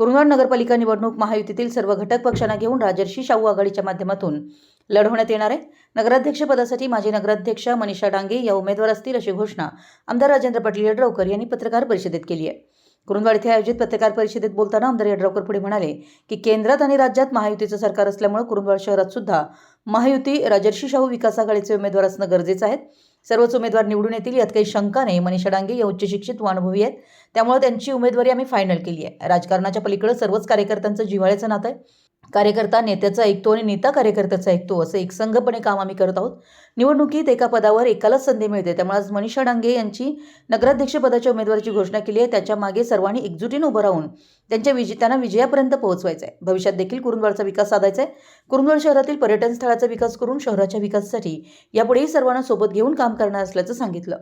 कुरुंदवाड नगरपालिका निवडणूक महायुतीतील सर्व घटक पक्षांना घेऊन राजर्षी शाहू आघाडीच्या माध्यमातून लढवण्यात येणार आहे. नगराध्यक्षपदासाठी माजी नगराध्यक्ष मनीषा डांगे या उमेदवार असतील अशी घोषणा आमदार राजेंद्र पाटील यड्रावकर यांनी पत्रकार परिषदेत केली आहे. कुरुंदवाड येथे आयोजित पत्रकार परिषदेत बोलताना आमदार यड्रावकर पुढे म्हणाले की केंद्रात आणि राज्यात महायुतीचं सरकार असल्यामुळे कुरुंदवाड शहरात सुद्धा महायुती राजर्षी शाहू विकास आघाडीचे उमेदवार असणं गरजेचं आहे. सर्वच उमेदवार निवडून येतील. यात काही शंका नाही. मनीषा डांगे या उच्च शिक्षित व अनुभवी आहेत. त्यामुळे त्यांची उमेदवारी आम्ही फायनल केली आहे. राजकारणाच्या पलीकडे सर्वच कार्यकर्त्यांचं जिव्हाळ्याचं नातं आहे. कार्यकर्ता नेत्याचा ऐकतो आणि नेता कार्यकर्त्याचा ऐकतो असं एकसंघपणे काम आम्ही करत आहोत. निवडणुकीत एका पदावर एकालाच संधी मिळते. त्यामुळे आज मनीषा डांगे यांची नगराध्यक्षपदाच्या उमेदवारीची घोषणा केली आहे. त्याच्यामागे सर्वांनी एकजुटीने उभं राहून त्यांच्या विजय त्यांना विजयापर्यंत पोहोचवायचं आहे. भविष्यात देखील कुरुंदवाडचा विकास साधायचा आहे. कुरुंदवाड शहरातील पर्यटन स्थळाचा विकास करून शहराच्या विकासासाठी यापुढेही सर्वांना सोबत घेऊन काम करणार असल्याचं सांगितलं.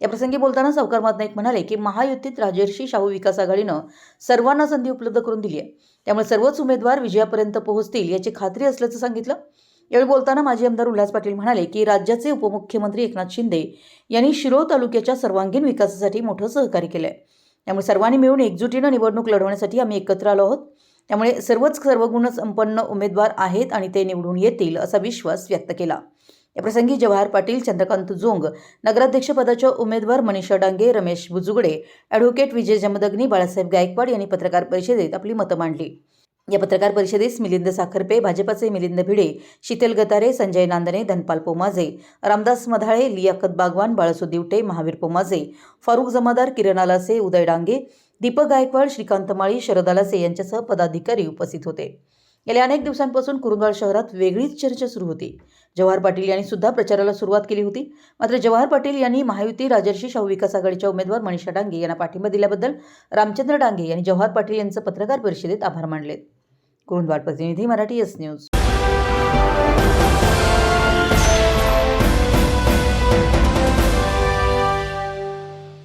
याप्रसंगी बोलताना सावकार नाईक म्हणाले की महायुतीत राजर्षी शाहू विकास आघाडीनं सर्वांना संधी उपलब्ध करून दिली आहे. त्यामुळे सर्वच उमेदवार विजयापर्यंत पोहोचतील याची खात्री असल्याचं सांगितलं. यावेळी बोलताना माजी आमदार उल्हास पाटील म्हणाले की राज्याचे उपमुख्यमंत्री एकनाथ शिंदे यांनी शिरोळ तालुक्याच्या सर्वांगीण विकासासाठी मोठं सहकार्य केलं आहे त्यामुळे सर्वांनी मिळून एकजुटीनं निवडणूक लढवण्यासाठी आम्ही एकत्र आलो आहोत. त्यामुळे सर्वच सर्वगुण संपन्न उमेदवार आहेत आणि ते निवडून येतील असा विश्वास व्यक्त केला. याप्रसंगी जवाहर पाटील चंद्रकांत जोंग नगराध्यक्षपदाच्या उमेदवार मनीषा डांगे रमेश बुजुगडे ॲडव्होकेट विजय जमदग्नी बाळासाहेब गायकवाड यांनी पत्रकार परिषदेत आपली मतं मांडली. या पत्रकार परिषदेस मिलिंद साखरपे भाजपाचे मिलिंद भिडे शीतल गतारे संजय नांदणे धनपाल पोमाजे रामदास मधाळे लियाकत बागवान बाळसू दिवटे महावीर पोमाजे फारुख जमादार किरण आलासे उदय डांगे दीपक गायकवाड श्रीकांत माळी शरद आलासे यांच्यासह पदाधिकारी उपस्थित होते. गेल्या अनेक दिवसांपासून कुरुंदवाड शहरात वेगळीच चर्चा सुरू होती. जवाहर पाटील यांनी सुद्धा प्रचाराला सुरुवात केली होती. मात्र जवाहर पाटील यांनी महायुती राजर्षी शाहू विकास आघाडीच्या उमेदवार मनीषा डांगे यांना पाठिंबा दिल्याबद्दल रामचंद्र डांगे यांनी जवाहर पाटील यांचं पत्रकार परिषदेत आभार मानले. कुरुंदवाड प्रतिनिधी मराठी एस न्यूज